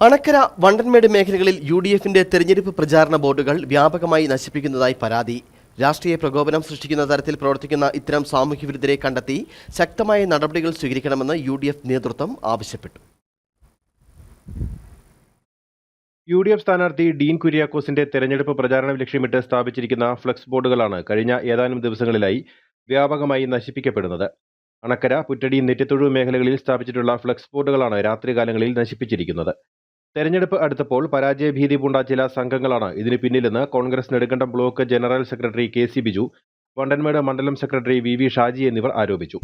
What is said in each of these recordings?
അണക്കര വണ്ടൻമേട് മേഖലകളിൽ U D എഫിന്റെ തെരഞ്ഞെടുപ്പ് പ്രചാരണ ബോർഡുകൾ വ്യാപകമായി നശിപ്പിക്കുന്നതായി പരാതി. രാഷ്ട്രീയ പ്രകോപനം സൃഷ്ടിക്കുന്ന തരത്തിൽ പ്രവർത്തിക്കുന്ന ഇത്തരം സാമൂഹ്യവിരുദ്ധരെ കണ്ടെത്തി ശക്തമായ നടപടികൾ സ്വീകരിക്കണമെന്ന് യു ഡി എഫ് നേതൃത്വം ആവശ്യപ്പെട്ടു. യു ഡി എഫ് സ്ഥാനാർത്ഥി ഡീൻ കുര്യാക്കോസിന്റെ തെരഞ്ഞെടുപ്പ് പ്രചാരണം ലക്ഷ്യമിട്ട് സ്ഥാപിച്ചിരിക്കുന്ന ഫ്ലക്സ് ബോർഡുകളാണ് കഴിഞ്ഞ ഏതാനും ദിവസങ്ങളിലായി വ്യാപകമായി നശിപ്പിക്കപ്പെടുന്നത്. അണക്കര പുറ്റടി നെറ്റിത്തൊഴു മേഖലകളിൽ സ്ഥാപിച്ചിട്ടുള്ള ഫ്ലക്സ് ബോർഡുകളാണ് രാത്രികാലങ്ങളിൽ നശിപ്പിച്ചിരിക്കുന്നത്. തെരഞ്ഞെടുപ്പ് അടുത്തപ്പോൾ പരാജയഭീതി പൂണ്ട ചില സംഘങ്ങളാണ്. ഇതിന് പിന്നിലെന്ന് Congress Nedumkandam block general secretary K C Biju Vandanmedu മണ്ഡലം സെക്രട്ടറി വി വി ഷാജി എന്നിവർ ആരോപിച്ചു.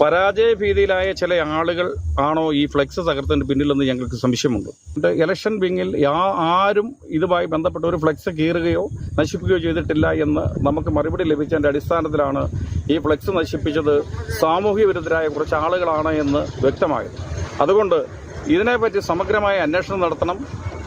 പരാജയ ഭീതിയിലായ ചില ആളുകൾ ആണോ ഈ ഫ്ലെക്സ് തകർത്തതിന് പിന്നിലെന്ന് ഞങ്ങൾക്ക് സംശയമുണ്ട്. ഇലക്ഷൻ വിങ്ങിൽ ആരും ഇതുമായി ബന്ധപ്പെട്ട ഒരു ഫ്ലെക്സ് കീറുകയോ നശിപ്പിക്കുകയോ ചെയ്തിട്ടില്ല എന്ന് നമുക്ക് മറുപടി ലഭിച്ചതിന്റെ അടിസ്ഥാനത്തിലാണ് ഈ ഫ്ലെക്സ് നശിപ്പിച്ചത്. സാമൂഹ്യ വിരുദ്ധരായ കുറച്ച് ആളുകളാണ് എന്ന് വ്യക്തമായത്. അതുകൊണ്ട് ഇതിനെപ്പറ്റി സമഗ്രമായ അന്വേഷണം നടത്തണം.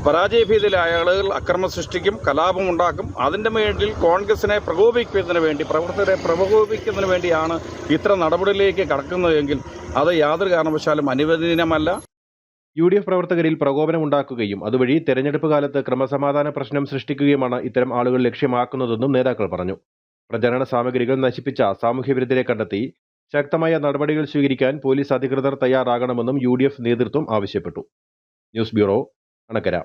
പരാജയഭീതിയിലായ ആളുകൾ അക്രമം സൃഷ്ടിക്കും കലാപം ഉണ്ടാക്കും. അതിന്റെ മേലിൽ കോൺഗ്രസിനെ പ്രകോപിക്കുന്നതിന് വേണ്ടി പ്രവർത്തകരെ പ്രകോപിക്കുന്നതിന് വേണ്ടിയാണ് ഇത്ര നടപടിയിലേക്ക് കടക്കുന്നതെങ്കിൽ അത് യാതൊരു കാരണവശാലും അനുവദനീയമല്ല. യു ഡി എഫ് പ്രവർത്തകരിൽ പ്രകോപനമുണ്ടാക്കുകയും അതുവഴി തെരഞ്ഞെടുപ്പ് കാലത്ത് ക്രമസമാധാന പ്രശ്നം സൃഷ്ടിക്കുകയുമാണ് ഇത്തരം ആളുകൾ ലക്ഷ്യമാക്കുന്നതെന്നും നേതാക്കൾ പറഞ്ഞു. പ്രചരണ സാമഗ്രികൾ നശിപ്പിച്ച സാമൂഹ്യവിരുദ്ധരെ കണ്ടെത്തി ശക്തമായ നടപടികൾ സ്വീകരിക്കാൻ പോലീസ് അധികൃതർ തയ്യാറാകണമെന്നും യു നേതൃത്വം ആവശ്യപ്പെട്ടു. News bureau Anakkara.